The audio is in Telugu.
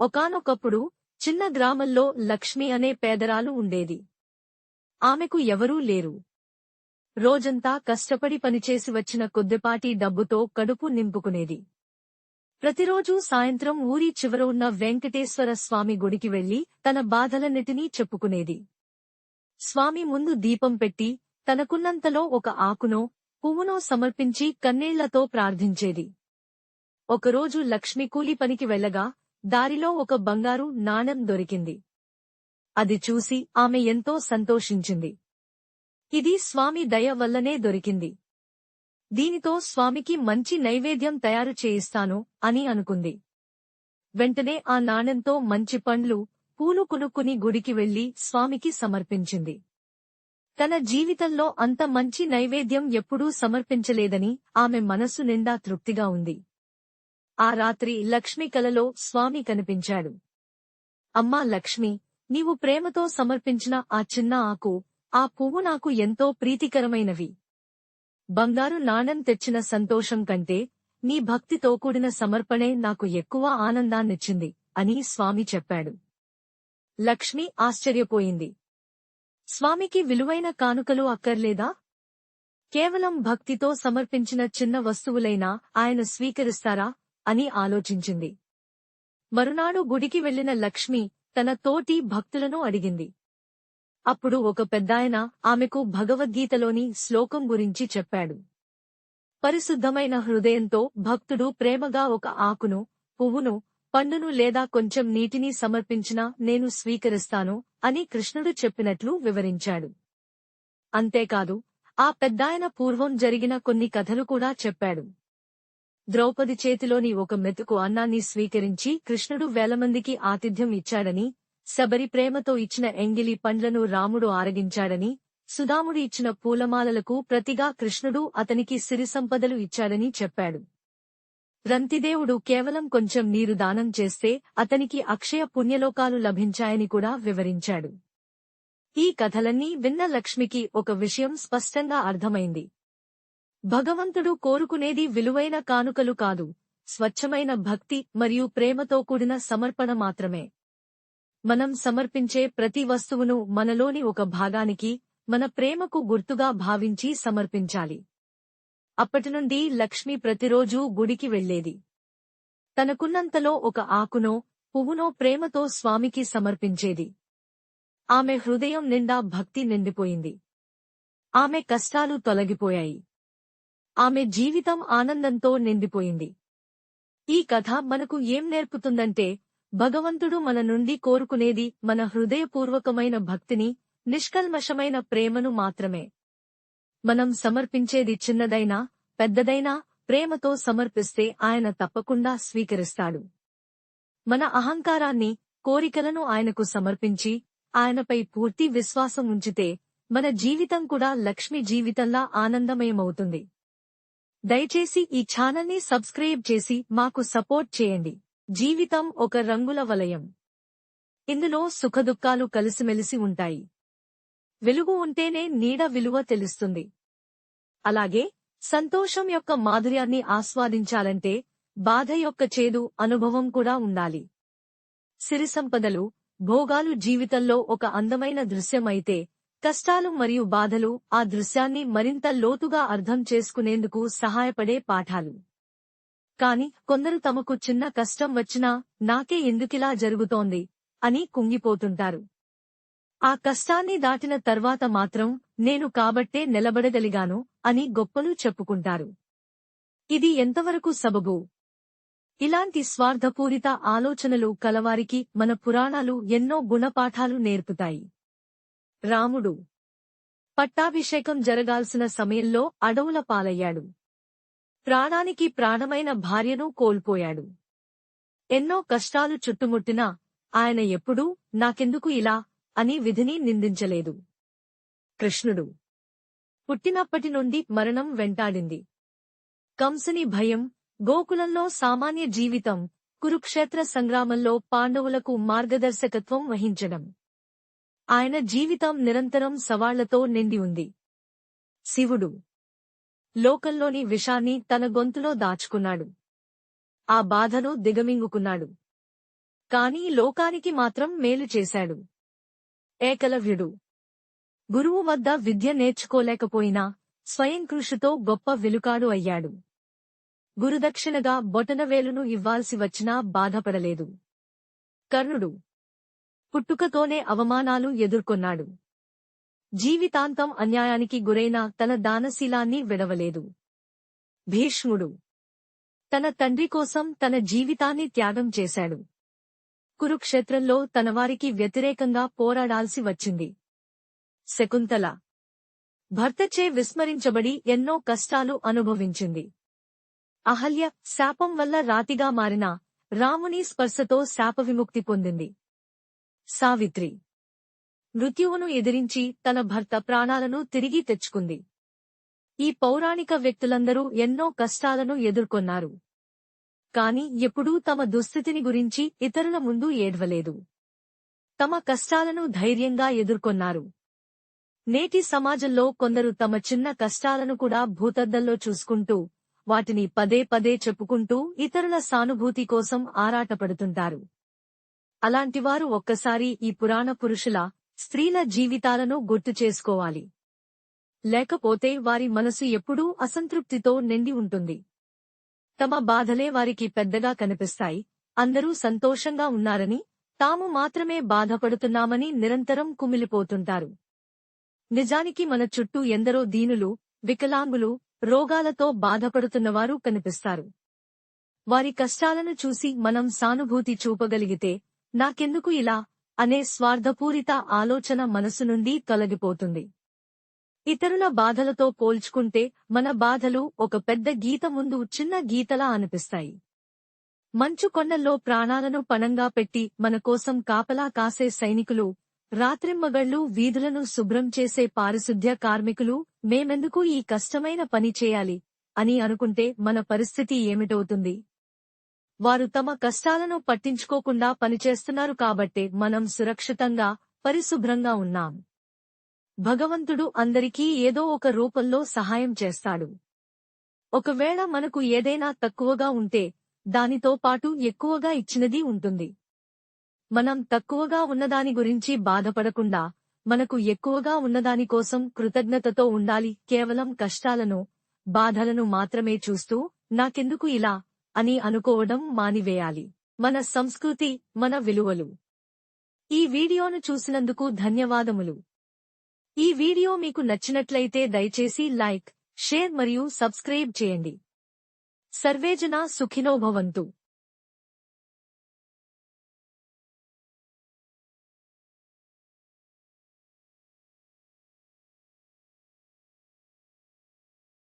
ఒకానొకప్పుడు చిన్న గ్రామంలో లక్ష్మి అనే పేదరాలు ఉండేది. ఆమెకు ఎవరూ లేరు. రోజంతా కష్టపడి పనిచేసి వచ్చిన కొద్దిపాటి డబ్బుతో కడుపు నింపుకునేది. ప్రతిరోజూ సాయంత్రం ఊరి చివర ఉన్న వెంకటేశ్వర స్వామి గుడికి వెళ్ళి తన బాధలన్నిటినీ చెప్పుకునేది. స్వామి ముందు దీపం పెట్టి తనకున్నంతలో ఒక ఆకునో పువ్వునో సమర్పించి కన్నీళ్ళతో ప్రార్థించేది. ఒకరోజు లక్ష్మి కూలి పనికి వెళ్ళగా దారిలో ఒక బంగారు నాణెం దొరికింది. అది చూసి ఆమె ఎంతో సంతోషించింది. ఇది స్వామి దయ వల్లనే దొరికింది. దీనితో స్వామికి మంచి నైవేద్యం తయారు చేయిస్తాను అని అనుకుంది. వెంటనే ఆ నాణెంతో మంచి పండ్లు పూలు కొనుక్కుని గుడికి వెళ్ళి స్వామికి సమర్పించింది. తన జీవితంలో అంత మంచి నైవేద్యం ఎప్పుడూ సమర్పించలేదని ఆమె మనసు నిండా తృప్తిగా ఉంది. ఆ రాత్రి లక్ష్మి కలలో స్వామి కనిపించాడు. అమ్మా లక్ష్మి నీవు ప్రేమతో సమర్పించిన ఆ చిన్న ఆకు ఆ పువ్వు నాకు ఎంతో ప్రీతికరమైనవి. బంగారు నాణం తెచ్చిన సంతోషం కంటే నీ భక్తితో కూడిన సమర్పణే నాకు ఎక్కువ ఆనందాన్నిచ్చింది అని స్వామి చెప్పాడు. లక్ష్మి ఆశ్చర్యపోయింది. స్వామికి విలువైన కానుకలు అక్కర్లేదా? కేవలం భక్తితో సమర్పించిన చిన్న వస్తువులైనా ఆయన స్వీకరిస్తారా? అని ఆలోచించింది. మరునాడు గుడికి వెళ్ళిన లక్ష్మి తన తోటి భక్తులను అడిగింది. అప్పుడు ఒక పెద్దాయన ఆమెకు భగవద్గీతలోని శ్లోకం గురించి చెప్పాడు. పరిశుద్ధమైన హృదయంతో భక్తుడు ప్రేమగా ఒక ఆకును పువ్వును పండును లేదా కొంచెం నీటిని సమర్పించినా నేను స్వీకరిస్తాను అని కృష్ణుడు చెప్పినట్లు వివరించాడు. అంతేకాదు ఆ పెద్దాయన పూర్వం జరిగిన కొన్ని కథలు కూడా చెప్పాడు. ద్రౌపది చేతిలోని ఒక మెతుకు అన్నాన్ని స్వీకరించి కృష్ణుడు వేలమందికి ఆతిథ్యం ఇచ్చాడని శబరి ప్రేమతో ఇచ్చిన ఎంగిలి పండ్లను రాముడు ఆరగించాడని సుధాముడు ఇచ్చిన పూలమాలలకు ప్రతిగా కృష్ణుడు అతనికి సిరి సంపదలు ఇచ్చాడని చెప్పాడు. రంతిదేవుడు కేవలం కొంచెం నీరు దానం చేస్తే అతనికి అక్షయ పుణ్యలోకాలు లభించాయని కూడా వివరించాడు. ఈ కథలన్నీ విన్న లక్ష్మికి ఒక విషయం స్పష్టంగా అర్థమైంది. భగవంతుడు కోరుకునేది విలువైన కానుకలు కాదు. స్వచ్ఛమైన భక్తి మరియు ప్రేమతో కూడిన సమర్పణ మాత్రమే. మనం సమర్పించే ప్రతి వస్తువును మనలోని ఒక భాగానికి మన ప్రేమకు గుర్తుగా భావించి సమర్పించాలి. అప్పటినుండి లక్ష్మి ప్రతిరోజూ గుడికి వెళ్ళేది తనకున్నంతలో ఒక ఆకునో పువ్వునో ప్రేమతో స్వామికి సమర్పించేది. ఆమె హృదయం నిండా భక్తి నిండిపోయింది. ఆమె కష్టాలు తొలగిపోయాయి. ఆమె జీవితం ఆనందంతో నిండిపోయింది. ఈ కథ మనకు ఏం నేర్పుతుందంటే భగవంతుడు మన నుండి కోరుకునేది మన హృదయపూర్వకమైన భక్తిని నిష్కల్మషమైన ప్రేమను మాత్రమే. మనం సమర్పించేది చిన్నదైనా పెద్దదైనా ప్రేమతో సమర్పిస్తే ఆయన తప్పకుండా స్వీకరిస్తాడు. మన అహంకారాన్ని కోరికలను ఆయనకు సమర్పించి ఆయనపై పూర్తి విశ్వాసం ఉంచితే మన జీవితం కూడా లక్ష్మి జీవితంలా ఆనందమయమవుతుంది. దయచేసి ఈ ఛానల్ని సబ్స్క్రైబ్ చేసి మాకు సపోర్ట్ చేయండి. జీవితం ఒక రంగుల వలయం. ఇందులో సుఖదుఖాలు కలిసిమెలిసి ఉంటాయి. వెలుగు ఉంటేనే నీడ విలువ తెలుస్తుంది. అలాగే సంతోషం యొక్క మాధుర్యాన్ని ఆస్వాదించాలంటే బాధ యొక్క చేదు అనుభవం కూడా ఉండాలి. సిరి సంపదలు భోగాలు జీవితంలో ఒక అందమైన దృశ్యమైతే కష్టాలు మరియు బాధలు ఆ దృశ్యాన్ని మరింత లోతుగా అర్థం చేసుకునేందుకు సహాయపడే పాఠాలు. కాని కొందరు తమకు చిన్న కష్టం వచ్చినా నాకే ఎందుకిలా జరుగుతోంది? అని కుంగిపోతుంటారు. ఆ కష్టాన్ని దాటిన తర్వాత మాత్రం నేను కాబట్టే నిలబడగలిగాను అని గొప్పలు చెప్పుకుంటారు. ఇది ఎంతవరకు సబబు? ఇలాంటి స్వార్థపూరిత ఆలోచనలు కలవారికి మన పురాణాలు ఎన్నో గుణపాఠాలు నేర్పుతాయి. రాముడు. పట్టాభిషేకం జరగాల్సిన సమయంలో అడవుల పాలయ్యాడు. ప్రాణానికి ప్రాణమైన భార్యను కోల్పోయాడు. ఎన్నో కష్టాలు చుట్టుముట్టినా ఆయన ఎప్పుడూ నాకెందుకు ఇలా అని విధిని నిందించలేదు. కృష్ణుడు. పుట్టినప్పటి నుండి మరణం వెంటాడింది. కంసుని భయం గోకులంలో సామాన్య జీవితం కురుక్షేత్ర సంగ్రామంలో పాండవులకు మార్గదర్శకత్వం వహించడం. ఆయన జీవితం నిరంతరం సవాళ్ళతో నిండి ఉంది. శివుడు లోకంలోని విషాన్ని తన గొంతులో దాచుకున్నాడు. ఆ బాధను దిగమింగుకున్నాడు. కాని లోకానికి మాత్రం మేలు చేశాడు. ఏకలవ్యుడు. గురువు వద్ద విద్య నేర్చుకోలేకపోయినా స్వయం కృషితో గొప్ప వెలుకాడు అయ్యాడు. గురుదక్షిణగా బొటనవేలును ఇవ్వాల్సి వచ్చినా బాధపడలేదు. కర్ణుడు పుట్టుకతోనే అవమానాలు ఎదుర్కొన్నాడు. జీవితాంతం అన్యాయానికి గురైన తన దానశీలాన్ని విడవలేదు. భీష్ముడు తన తండ్రి కోసం తన జీవితాన్ని త్యాగం చేశాడు. కురుక్షేత్రంలో తనవారికి వ్యతిరేకంగా పోరాడాల్సి వచ్చింది. శకుంతల భర్తచే విస్మరించబడి ఎన్నో కష్టాలు అనుభవించింది. అహల్య శాపం వల్ల రాతిగా మారిన రాముని స్పర్శతో శాపవిముక్తి పొందింది. సావిత్రి. మృత్యువును ఎదిరించి తన భర్త ప్రాణాలను తిరిగి తెచ్చుకుంది. ఈ పౌరాణిక వ్యక్తులందరూ ఎన్నో కష్టాలను ఎదుర్కొన్నారు. కాని ఎప్పుడూ తమ దుస్థితిని గురించి ఇతరుల ముందు ఏడ్వలేదు. తమ కష్టాలను ధైర్యంగా ఎదుర్కొన్నారు. నేటి సమాజంలో కొందరు తమ చిన్న కష్టాలను కూడా భూతద్దంలో చూసుకుంటూ వాటిని పదే పదే చెప్పుకుంటూ ఇతరుల సానుభూతి కోసం ఆరాటపడుతుంటారు. అలాంటివారు ఒక్కసారి ఈ పురాణ పురుషుల స్త్రీల జీవితాలను గుర్తు చేసుకోవాలి. లేకపోతే వారి మనసు ఎప్పుడూ అసంతృప్తితో నిండి ఉంటుంది. తమ బాధలే వారికి పెద్దగా కనిపిస్తాయి. అందరూ సంతోషంగా ఉన్నారని తాము మాత్రమే బాధపడుతున్నామని నిరంతరం కుమిలిపోతుంటారు. నిజానికి మన చుట్టూ ఎందరో దీనులు వికలాంగులు రోగాలతో బాధపడుతున్నవారు కనిపిస్తారు. వారి కష్టాలను చూసి మనం సానుభూతి చూపగలిగితే నాకెందుకు ఇలా? అనే స్వార్థపూరిత ఆలోచన మనసు నుండి తొలగిపోతుంది. ఇతరుల బాధలతో పోల్చుకుంటే మన బాధలు ఒక పెద్ద గీత ముందు చిన్న గీతలా అనిపిస్తాయి. మంచు కొండల్లో ప్రాణాలను పణంగా పెట్టి మన కోసం కాపలా కాసే సైనికులు రాత్రింమగళ్ళు వీధులను శుభ్రం చేసే పారిశుద్ధ్య కార్మికులు మేమెందుకు ఈ కష్టమైన పని చేయాలి? అని అనుకుంటే మన పరిస్థితి ఏమిటవుతుంది? వారు తమ కష్టాలను పట్టించుకోకుండా పనిచేస్తున్నారు కాబట్టే మనం సురక్షితంగా పరిశుభ్రంగా ఉన్నాం. భగవంతుడు అందరికీ ఏదో ఒక రూపంలో సహాయం చేస్తాడు. ఒకవేళ మనకు ఏదైనా తక్కువగా ఉంటే దానితో పాటు ఎక్కువగా ఇచ్చినది ఉంటుంది. మనం తక్కువగా ఉన్నదాని గురించి బాధపడకుండా మనకు ఎక్కువగా ఉన్నదాని కోసం కృతజ్ఞతతో ఉండాలి కేవలం కష్టాలను బాధలను మాత్రమే చూస్తూ నాకెందుకు ఇలా? అని అనుకోవడం మానివేయాలి. మన సంస్కృతి మన విలువలు. ఈ వీడియోను చూసినందుకు ధన్యవాదములు. ఈ వీడియో మీకు నచ్చినట్లయితే దయచేసి లైక్ షేర్ మరియు సబ్స్క్రైబ్ చేయండి. సర్వేజన సుఖినోభవంతు